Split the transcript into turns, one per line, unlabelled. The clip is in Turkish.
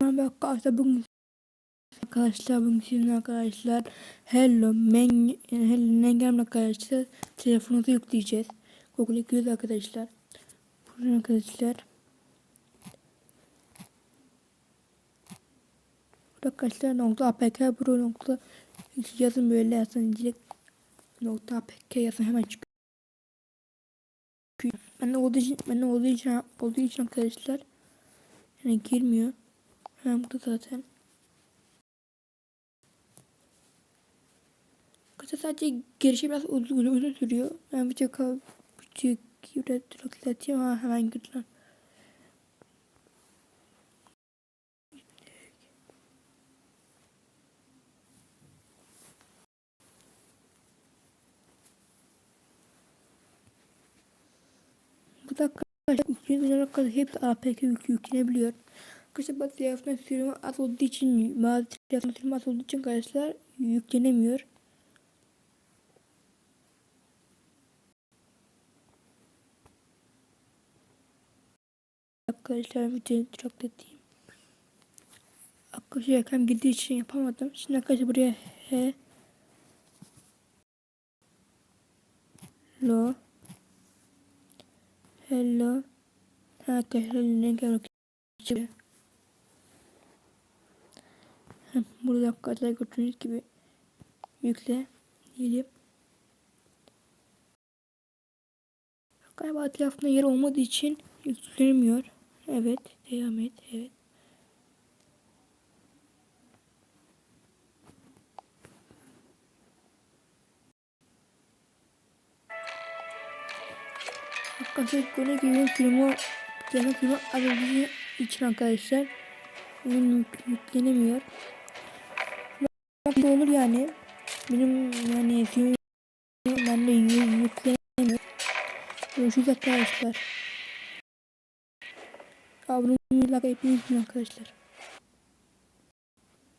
Merhaba arkadaşlar bugün arkadaşlar bugün sizin arkadaşlar Hello men Hello Nengem arkadaşlar telefonunuza yükleyeceğiz. Google yüklüyoruz arkadaşlar. Buradan arkadaşlar. Burada arkadaşlar nokta apk pro nokta yazın böyle yazın direkt nokta apk yazın hemen çıkıyor. Ben de olduğu için ben de olduğu için olduğu için arkadaşlar yani girmiyor. Hem burada zaten. Kısa sadece girişi biraz uzun, uzun sürüyor. Ben bir tek küçük biraz duraklatayım. Ha hemen girdiler. Bu da arkadaşlar 200 lira kadar hepsi APK yük yüklenebiliyor. Arkadaşlar bazı telefonlar sürümü az olduğu için bazı telefonlar sürümü az için arkadaşlar yüklenemiyor. Arkadaşlar videoyu çok edeyim. Arkadaşlar yakam girdiği için yapamadım. Şimdi arkadaşlar buraya he Hello Hello Arkadaşlar ne gerekiyor? Burada arkadaşlar gördüğünüz gibi yükle diyelim. Galiba etrafında yer olmadığı için yüklenemiyor. Evet. Devam et. Evet. Arkadaşlar gördüğünüz gibi filmi Telefon filmi alabildiği için arkadaşlar oyun yüklenemiyor. Olur yani. Benim yani film ben de yüklenemiyor. Görüşürüz arkadaşlar. Abone olmayı like arkadaşlar.